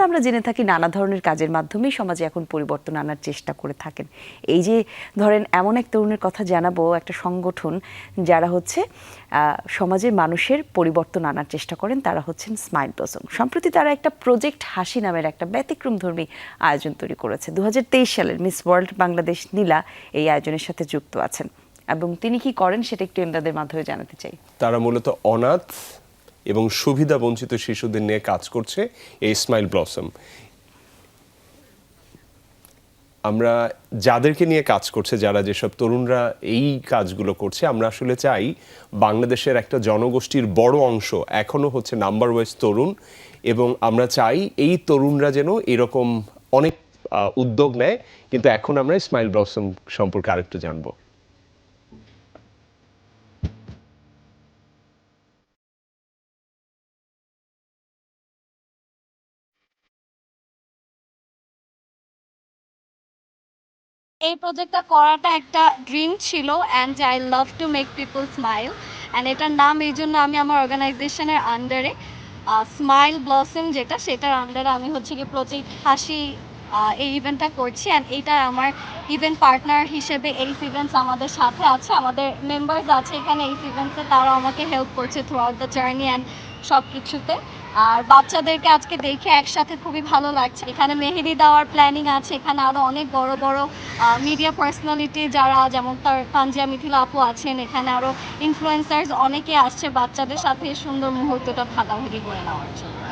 তরুণরা আমরা জেনে থাকি নানা ধরনের কাজের মাধ্যমেই সমাজে এখন পরিবর্তন আনার চেষ্টা করে থাকেন। এই যে ধরেন এমন এক তরুণের কথা জানাব, একটা সংগঠন যারা হচ্ছে সমাজের মানুষের পরিবর্তন আনার চেষ্টা করেন, তারা হচ্ছেন স্মাইল ব্লসম। সম্প্রতি তারা একটা প্রজেক্ট হাসি নামের একটা ব্যতিক্রমধর্মী আয়োজন তৈরি করেছে। দুহাজার তেইশ সালের মিস ওয়ার্ল্ড বাংলাদেশ নীলা এই আয়োজনের সাথে যুক্ত আছেন। এবং তিনি কি করেন সেটা একটু এমদাদের মাধ্যমে জানাতে চাই। তারা মূলত অনাথ এবং সুবিধা বঞ্চিত শিশুদের নিয়ে কাজ করছে এই স্মাইল ব্লসম আমরা যাদেরকে নিয়ে কাজ করছে, যারা যেসব তরুণরা এই কাজগুলো করছে, আমরা আসলে চাই বাংলাদেশের একটা জনগোষ্ঠীর বড় অংশ এখনও হচ্ছে নাম্বার ওয়াইজ তরুণ এবং আমরা চাই এই তরুণরা যেন এরকম অনেক উদ্যোগ নেয়। কিন্তু এখন আমরা স্মাইল ব্লসম সম্পর্কে আরেকটু জানব। এই প্রজেক্টটা করাটা একটা ড্রিম ছিল and I love to make people smile and এটার নাম এই জন্য আমি আমার অর্গানাইজেশনের আন্ডারে স্মাইল ব্লসম যেটা, সেটার আন্ডারে আমি হচ্ছে কি প্রজেক্ট হাসি এই ইভেন্টটা করছি। অ্যান্ড এইটা আমার ইভেন্ট পার্টনার হিসেবে এই ইভেন্টস আমাদের সাথে আছে, আমাদের মেম্বার্স আছে এখানে এই ইভেন্টসে তারা আমাকে হেল্প করছে throughout the journey and সব কিছুতে আর বাচ্চাদেরকে আজকে দেখে একসাথে খুবই ভালো লাগছে। এখানে মেহেদি দেওয়ার প্ল্যানিং আছে, এখানে আরও অনেক বড় বড় মিডিয়া পার্সোনালিটি যারা, যেমন তার পাঞ্জিয়া মিথিলা আপু আছেন, এখানে আরও ইনফ্লুয়েন্সার্স অনেকে আসছে বাচ্চাদের সাথে সুন্দর মুহূর্তটা ভাগাভাগি করে নেওয়ার জন্য।